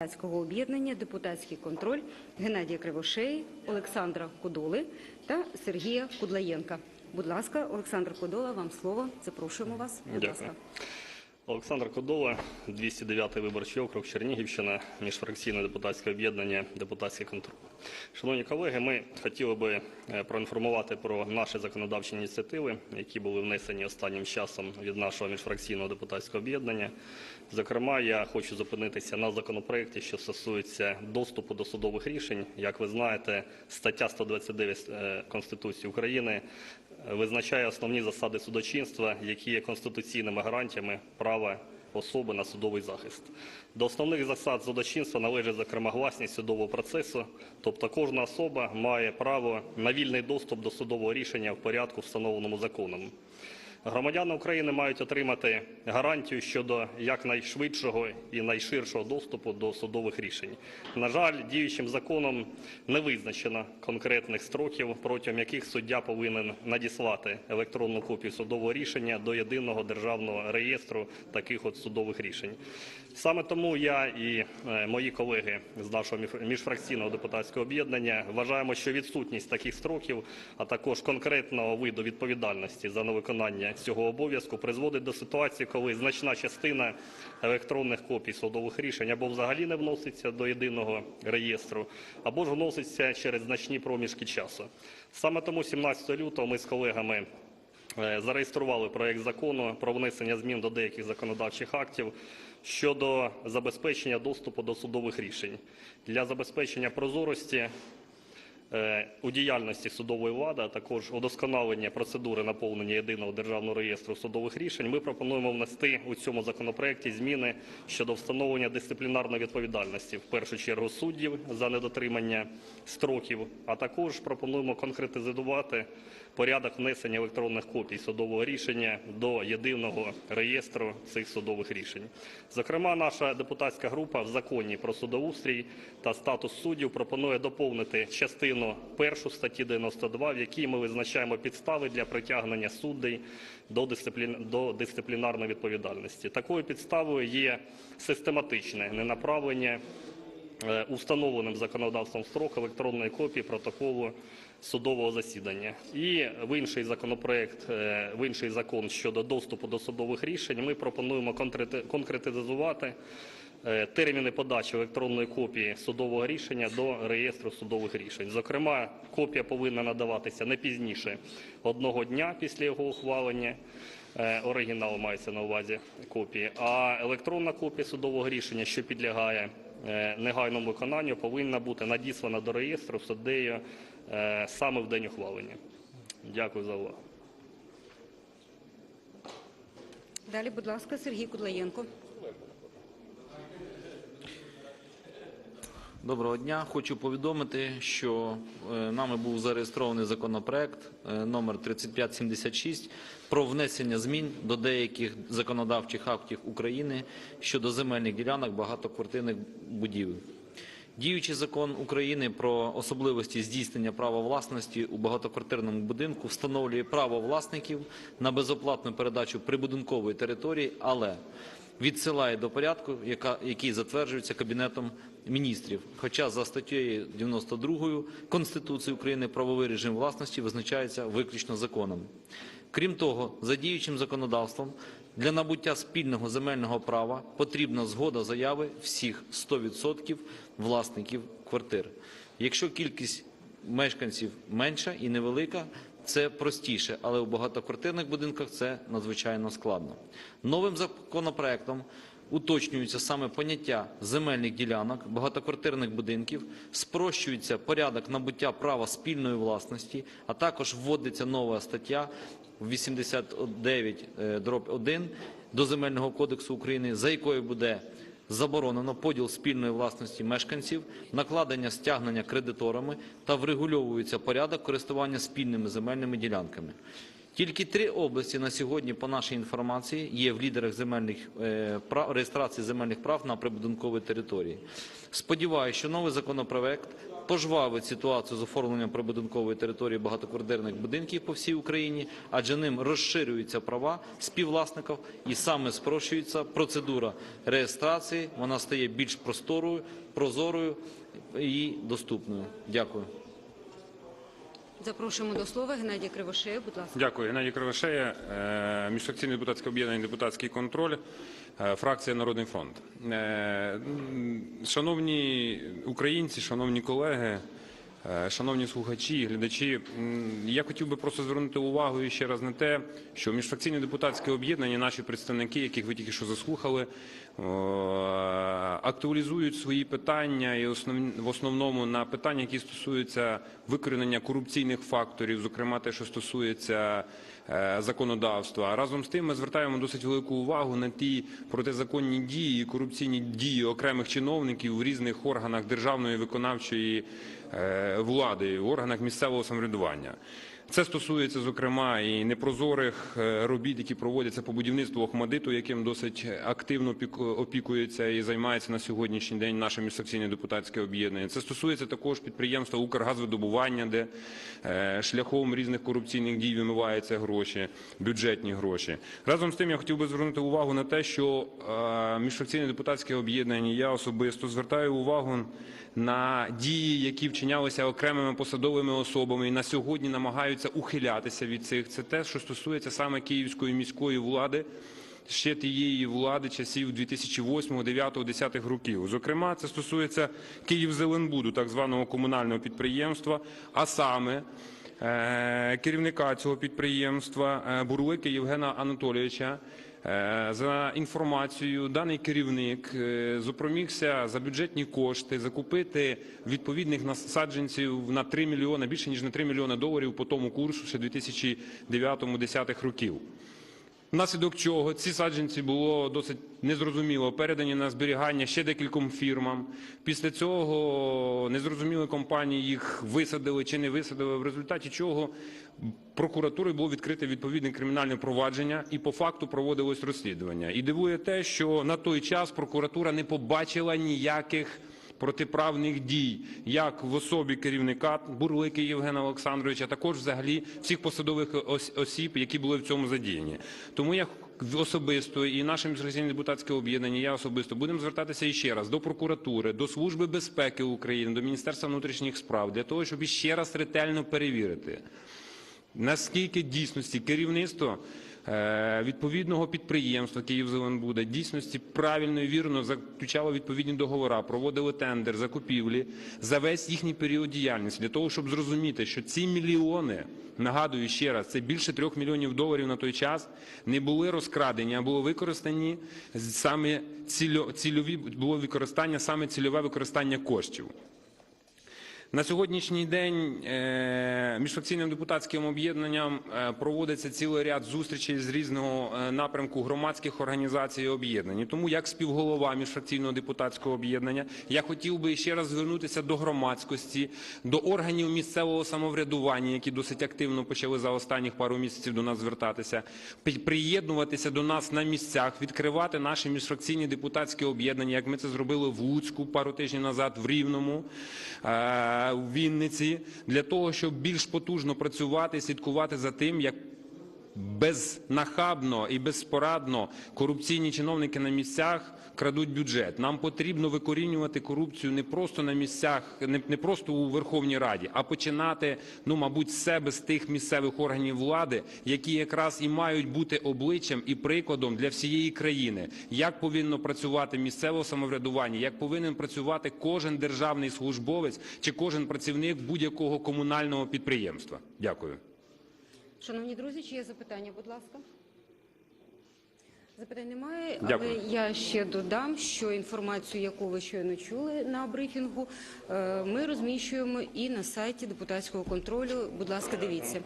депутатського об'єднання Депутатський контроль Геннадія Кривошеї, Олександра Кудоли та Сергія Кудлаєнка. Будь ласка, Олександр Кудола, вам слово. Запрошуємо вас. Будь Дякую. ласка. Олександр Кодола, 209 виборчий округ Чернігівщина, міжфракційне депутатське об'єднання Депутатський контроль. Шановні колеги, ми хотіли би е, проінформувати про наші законодавчі ініціативи, які були внесені останнім часом від нашого міжфракційного депутатського об'єднання. Зокрема, я хочу зупинитися на законопроекті, що стосується доступу до судових рішень. Як ви знаєте, стаття 129 е, Конституції України е, визначає основні засади судочинства, які є конституційними гарантіями права особи на судовий захист. До основних засад судочинства належить, зокрема, гласність судового процесу, тобто кожна особа має право на вільний доступ до судового рішення в порядку, встановленому законом. Громадяни України мають отримати гарантію щодо якнайшвидшого і найширшого доступу до судових рішень. На жаль, діючим законом не визначено конкретних строків, протягом яких суддя повинен надіслати електронну копію судового рішення до єдиного державного реєстру таких от судових рішень. Саме тому я і е, мої колеги з нашого міжфракційного депутатського об'єднання вважаємо, що відсутність таких строків, а також конкретного виду відповідальності за невиконання цього обов'язку призводить до ситуації, коли значна частина електронних копій судових рішень або взагалі не вноситься до єдиного реєстру, або ж вноситься через значні проміжки часу. Саме тому 17 лютого ми з колегами Е, зареєстрували проект закону про внесення змін до деяких законодавчих актів щодо забезпечення доступу до судових рішень для забезпечення прозорості у діяльності судової влади, а також удосконалення процедури наповнення єдиного державного реєстру судових рішень. Ми пропонуємо внести у цьому законопроекті зміни щодо встановлення дисциплінарної відповідальності в першу чергу суддів за недотримання строків, а також пропонуємо конкретизувати порядок внесення електронних копій судового рішення до єдиного реєстру цих судових рішень. Зокрема, наша депутатська група в законі про судоустрій та статус суддів пропонує доповнити частину першу статті 92, в якій ми визначаємо підстави для притягнення суддей до, дисциплін... до дисциплінарної відповідальності. Такою підставою є систематичне ненаправлення е, у законодавством строк електронної копії протоколу судового засідання. І в інший законопроект, е, в інший закон щодо доступу до судових рішень ми пропонуємо конкрети- конкретизувати терміни подачі електронної копії судового рішення до реєстру судових рішень. Зокрема, копія повинна надаватися не пізніше одного дня після його ухвалення. Е, Оригінал мається на увазі копії, а електронна копія судового рішення, що підлягає е, негайному виконанню, повинна бути надіслана до реєстру суддею е, саме в день ухвалення. Дякую за увагу. Далі, будь ласка, Сергій Кудлаєнко. Доброго дня. Хочу повідомити, що е, нами був зареєстрований законопроект е, номер 3576 про внесення змін до деяких законодавчих актів України щодо земельних ділянок багатоквартирних будівель. Діючий закон України про особливості здійснення права власності у багатоквартирному будинку встановлює право власників на безоплатну передачу прибудинкової території, але відсилає до порядку, яка, який затверджується Кабінетом міністрів. Хоча за статтею 92 Конституції України правовий режим власності визначається виключно законом. Крім того, за діючим законодавством для набуття спільного земельного права потрібна згода заяви всіх 100% власників квартир. Якщо кількість мешканців менша і невелика, це простіше, але у багатоквартирних будинках це надзвичайно складно. Новим законопроектом уточнюється саме поняття земельних ділянок, багатоквартирних будинків, спрощується порядок набуття права спільної власності, а також вводиться нова стаття 89 е, дроб 1 до Земельного кодексу України, за якою буде заборонено поділ спільної власності мешканців, накладення стягнення кредиторами та врегульовується порядок користування спільними земельними ділянками. Тільки три області на сьогодні, по нашій інформації, є в лідерах земельних е, прав реєстрації земельних прав на прибудинковій території. Сподіваюся, що новий законопроект пожвавить ситуацію з оформленням прибудинкової території багатоквартирних будинків по всій Україні, адже ним розширюються права співвласників і саме спрощується процедура реєстрації. Вона стає більш просторою, прозорою і доступною. Дякую. Запрошуємо до слова Геннадія Кривошея. Будь ласка. Дякую. Геннадій Кривошея, е, міжфракційне депутатське об'єднання «Депутатський контроль», фракція «Народний фронт». Е, Шановні українці, шановні колеги, е, шановні слухачі глядачі, я хотів би просто звернути увагу ще раз на те, що міжфракційне депутатське об'єднання, наші представники, яких ви тільки що заслухали, актуалізують свої питання і в основному на питання, які стосуються викорінення корупційних факторів, зокрема те, що стосується е, законодавства. Разом з тим ми звертаємо досить велику увагу на ті протизаконні дії, і корупційні дії окремих чиновників в різних органах державної виконавчої е, влади, в органах місцевого самоврядування. Це стосується, зокрема, і непрозорих е, робіт, які проводяться по будівництву Охмадиту, яким досить активно опіку- опікується і займається на сьогоднішній день наше міжсекційне депутатське об'єднання. Це стосується також підприємства Укргазвидобування, де е, шляхом різних корупційних дій вимиваються гроші, бюджетні гроші. Разом з тим, я хотів би звернути увагу на те, що е, міжфракційне депутатське об'єднання, я особисто звертаю увагу на дії, які вчинялися окремими посадовими особами і на сьогодні намагаються ухилятися від цих. Це те, що стосується саме київської міської влади. Ще тієї влади часів 2008, 2009, 2010 років. Зокрема, це стосується Київзеленбуду, так званого комунального підприємства, а саме е, керівника цього підприємства е, Бурлики Євгена Анатолійовича, За інформацією, даний керівник е, зупромігся за бюджетні кошти закупити відповідних насадженців на 3 мільйони, більше ніж на 3 мільйони доларів по тому курсу ще 2009-2010 років. Внаслідок чого ці саджанці було досить незрозуміло передані на зберігання ще декільком фірмам. Після цього незрозумілі компанії їх висадили чи не висадили, в результаті чого прокуратурою було відкрите відповідне кримінальне провадження і по факту проводилось розслідування. І дивує те, що на той час прокуратура не побачила ніяких протиправних дій, як в особі керівника Бурлики Євгена Олександровича, також взагалі всіх посадових ос- осіб, які були в цьому задіяні. Тому я особисто і наше міжфракційне депутатське об'єднання, я особисто будемо звертатися іще раз до прокуратури, до Служби безпеки України, до Міністерства внутрішніх справ для того, щоб іще раз ретельно перевірити наскільки дійсності керівництво відповідного підприємства «Київзеленбуда» дійсності правильно і вірно заключало відповідні договори, проводили тендер, закупівлі за весь їхній період діяльності для того, щоб зрозуміти, що ці мільйони, нагадую ще раз, це більше трьох мільйонів доларів на той час, не були розкрадені, а було використані саме цільові було використання саме цільове використання коштів. На сьогоднішній день е, міжфракційним депутатським об'єднанням е, проводиться цілий ряд зустрічей з різного е, напрямку громадських організацій і об'єднань. Тому як співголова міжфракційного депутатського об'єднання я хотів би ще раз звернутися до громадськості, до органів місцевого самоврядування, які досить активно почали за останніх пару місяців до нас звертатися, приєднуватися до нас на місцях, відкривати наші міжфракційні депутатські об'єднання, як ми це зробили в Луцьку пару тижнів назад, в Рівному, в Вінниці, для того, щоб більш потужно працювати, слідкувати за тим, як безнахабно і безпорадно корупційні чиновники на місцях крадуть бюджет. Нам потрібно викорінювати корупцію не просто на місцях, не, просто у Верховній Раді, а починати, ну мабуть, з себе з тих місцевих органів влади, які якраз і мають бути обличчям і прикладом для всієї країни, як повинно працювати місцеве самоврядування, як повинен працювати кожен державний службовець чи кожен працівник будь-якого комунального підприємства. Дякую. Шановні друзі, чи є запитання, будь ласка? Запитань немає, Дякую. але я ще додам, що інформацію, яку ви щойно чули на брифінгу, е, ми розміщуємо і на сайті депутатського контролю. Будь ласка, дивіться.